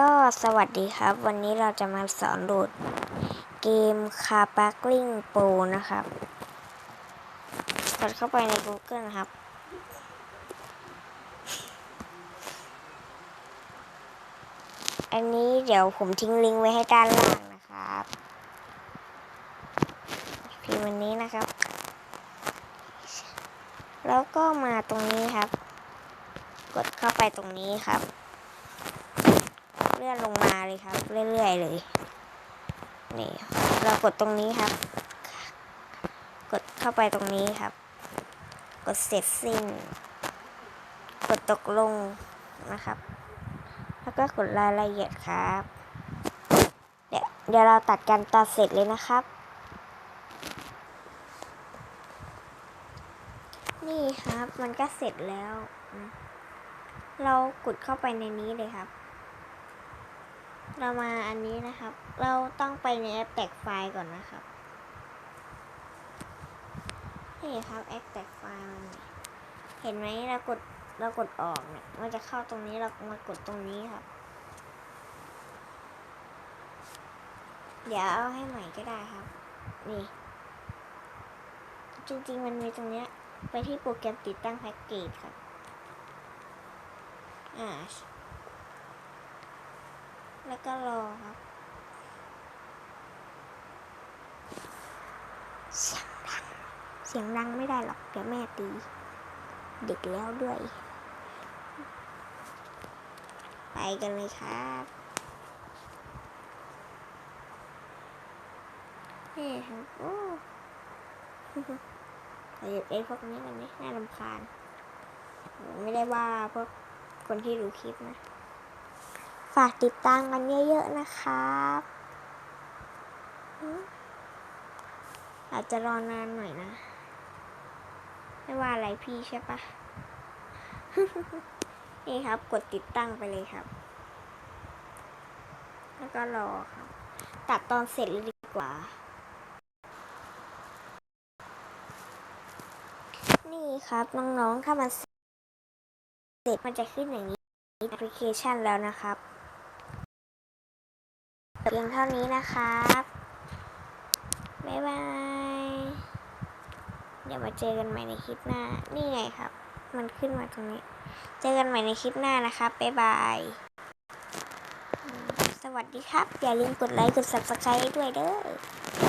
ก็สวัสดีครับ วันนี้เราจะมาสอนโหลดเกมคาปา k ลิงโปนะครับกดเข้าไปใน Google นะครับ อันนี้เดี๋ยวผมทิ้งลิงก์ไว้ให้ด้านล่างนะครับพิมพ์วันนี้นะครับ แล้วก็มาตรงนี้ครับ กดเข้าไปตรงนี้ครับ ลื่อนลงมาเลยครับ เรื่อยๆเลยนี่เรากดตรงนี้ครับ กดเข้าไปตรงนี้ครับ กดเสร็จสิ้น กดตกลงนะครับ แล้วก็กดรายละเอียดครับเดี๋ยวเดี๋ยวเราตัดกันตอนเสร็จเลยนะครับ นี่ครับมันก็เสร็จแล้ว เรากดเข้าไปในนี้เลยครับ เรามาอันนี้นะครับ เราต้องไปในแอปแตกไฟล์ก่อนนะครับนี่ครับแอปแตกไฟล์มันเห็นไหมเรากดเรากดออกเนี่ยมันจะเข้าตรงนี้เรามากดตรงนี้ครับ เดี๋ยวเอาให้ใหม่ก็ได้ครับ นี่ จริงๆมันมีตรงเนี้ยไปที่โปรแกรมติดตั้งแพ็กเกจครับ อ่า แล้วก็รอครับเสียงดัง เสียงดังไม่ได้หรอก เดี๋ยวแม่ตี เด็กแล้วด้วย ไปกันเลยครับนี่ครับโอ้หยุดไอ้พวกนี้กันไหมน่ารำคาญ ไม่ได้ว่าพวกคนที่ดูคลิปนะ ฝากติดตามกันเยอะๆนะครับอาจจะรอนานหน่อยนะ ไม่ว่าอะไรพี่ใช่ปะนี่ครับ กดติดตั้งไปเลยครับ แล้วก็รอครับ ตัดตอนเสร็จเลยดีกว่า นี่ครับน้องๆถ้ามันเสร็จมันจะขึ้นอย่างนี้แอปพลิเคชันแล้วนะครับ เพียงเท่านี้นะครับ บ๊ายบาย เดี๋ยวมาเจอกันใหม่ในคลิปหน้า นี่ไงครับ มันขึ้นมาตรงนี้ เจอกันใหม่ในคลิปหน้านะครับ บ๊ายบาย สวัสดีครับ อย่าลืมกดไลค์ กด subscribe ด้วยเด้อ